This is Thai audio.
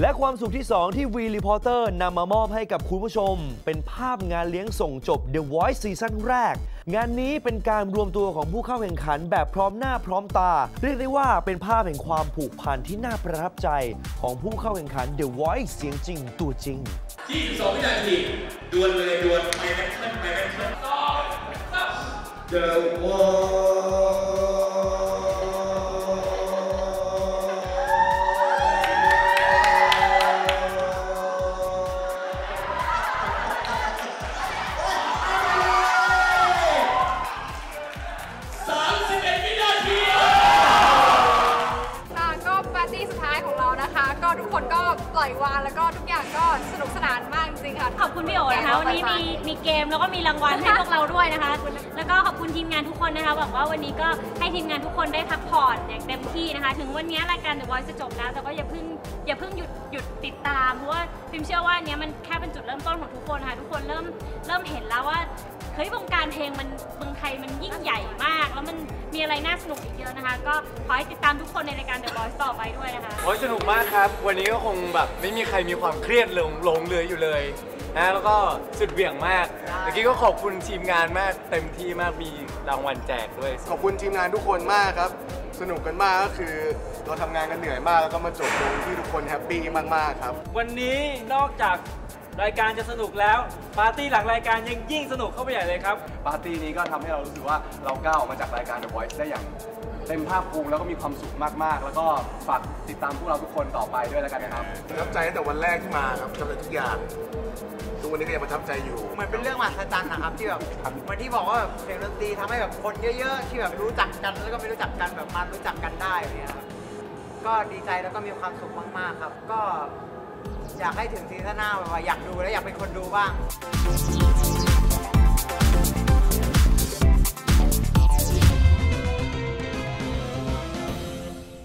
และความสุขที่ 2 ที่ V Reporter นำมามอบให้กับคุณผู้ชม เป็นภาพงานเลี้ยงส่งจบ The Voice ซีซั่นแรก งานนี้เป็นการรวมตัวของผู้เข้าแข่งขันแบบพร้อมหน้าพร้อมตา เรียกได้ว่าเป็นภาพแห่งความผูกพันที่น่าประทับใจ ของผู้เข้าแข่งขัน The Voice เสียงจริงตัวจริง 22วินาทีดวลเลยดวลไปแบทเทิลไปแบทเทิลสองสาม ทุกคนก็ปล่อยวางแล้วก็ทุกอย่างก็สนุกสนานมากจริงๆค่ะ ขอบคุณพี่โอนะคะ วันนี้มีมีเกมแล้วก็มีรางวัลให้พวกเราด้วยนะคะ แล้วก็ขอบคุณทีมงานทุกคนนะคะหวังว่าวันนี้ก็ให้ทีมงานทุกคนได้พักผ่อนอย่างเต็มที่นะคะ ถึงวันนี้รายการ The Voice จะจบแล้ว แต่ก็อย่าเพิ่งอย่าเพิ่งหยุดหยุดติดตามเพราะว่าพิมเชื่อว่าอันเนี้ยมันแค่เป็นจุดเริ่มต้นของทุกคนค่ะทุกคนเริ่มเริ่มเห็นแล้วว่า เฮ้ยวงการเพลงมันเมืองไทยมันยิ่งใหญ่มาก แล้วมันมีอะไรน่าสนุกอีกเยอะนะคะ ก็ขอให้ติดตามทุกคนในรายการ The Voice ต่อไปด้วยนะคะ โอ้ยสนุกมากครับ วันนี้ก็คงแบบไม่มีใครมีความเครียดลงลงเรืออยู่เลยนะแล้วก็สุดเหวี่ยงมากเมื่อกี้ก็ขอบคุณทีมงานมากเต็มที่มากมีรางวัลแจกด้วย ขอบคุณทีมงานทุกคนมากครับ สนุกกันมากก็คือเราทำงานกันเหนื่อยมากแล้วก็มาจบลงที่ทุกคนแฮปปี้มากๆครับ วันนี้นอกจาก รายการจะสนุกแล้ว ปาร์ตี้หลังรายการยังยิ่งสนุกเข้าไปใหญ่เลยครับ ปาร์ตี้นี้ก็ทำให้เรารู้สึกว่าเราก้าวออกมาจากรายการ The Voice ได้อย่างเต็มภาคภูมิแล้วก็มีความสุขมากๆ แล้วก็ฝากติดตามพวกเราทุกคนต่อไปด้วยแล้วกันนะครับ ประทับใจตั้งแต่วันแรกที่มาครับทำอะไรทุกอย่างทุกวันนี้ก็ยังประทับใจอยู่ เหมือนเป็นเรื่องมหัศจรรย์นะครับที่แบบเหมือนที่บอกว่าแบบเสียงดนตรีทำให้แบบคนเยอะ ๆ ที่แบบรู้จักกันแล้วก็ไม่รู้จักกันแบบมารู้จักกันได้แบบเนี้ยครับก็ดีใจแล้วก็มีความสุขมากๆครับ ก็ อยากให้ถึงซีซั่นหน้าแบบว่าอยากดูและอยากเป็นคนดูบ้าง